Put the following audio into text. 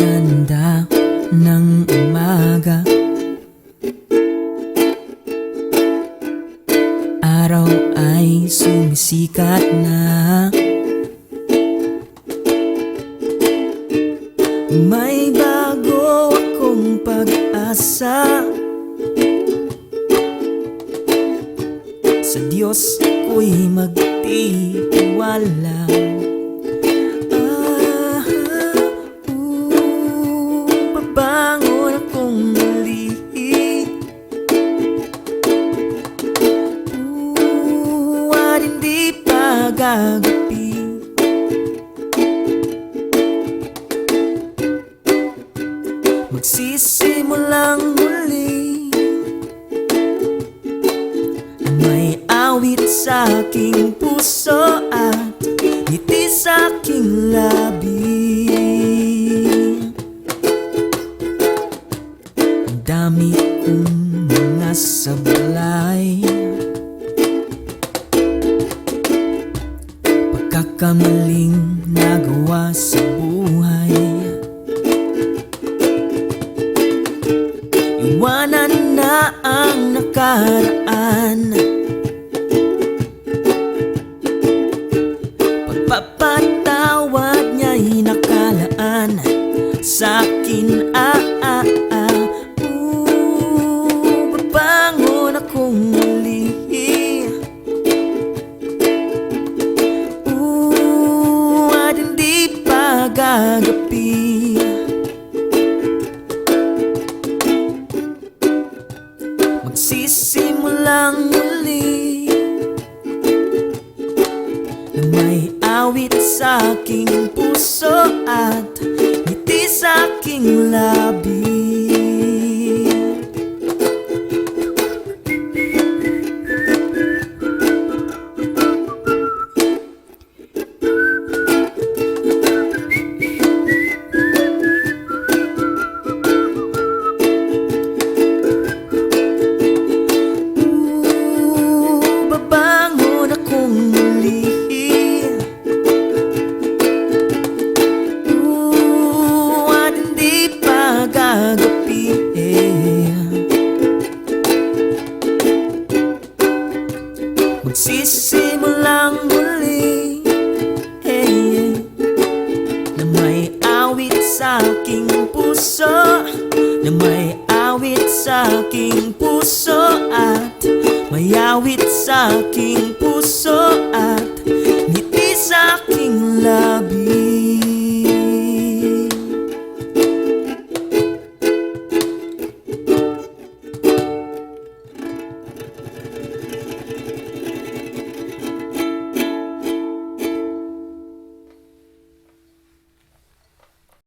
ganda ng umaga. Araw ay sumisikat na. May bago akong pag-asa. Sa Diyos ako'y magtitiwala pa gagabi Magsisimulang muli. May awit sa aking puso at ngiti sa aking labi. Ang dami kong mga sablay Pagkakamaling nagawa sa buhay. Iwanan na ang nakaraan. Pagpapatawad pa gagabi Magsisimulang muli Na may awit sa aking puso At ngiti sa aking labi Magsisimulang muli. Hey, Na may awit sa aking puso Na may awit sa aking puso At may awit sa aking puso At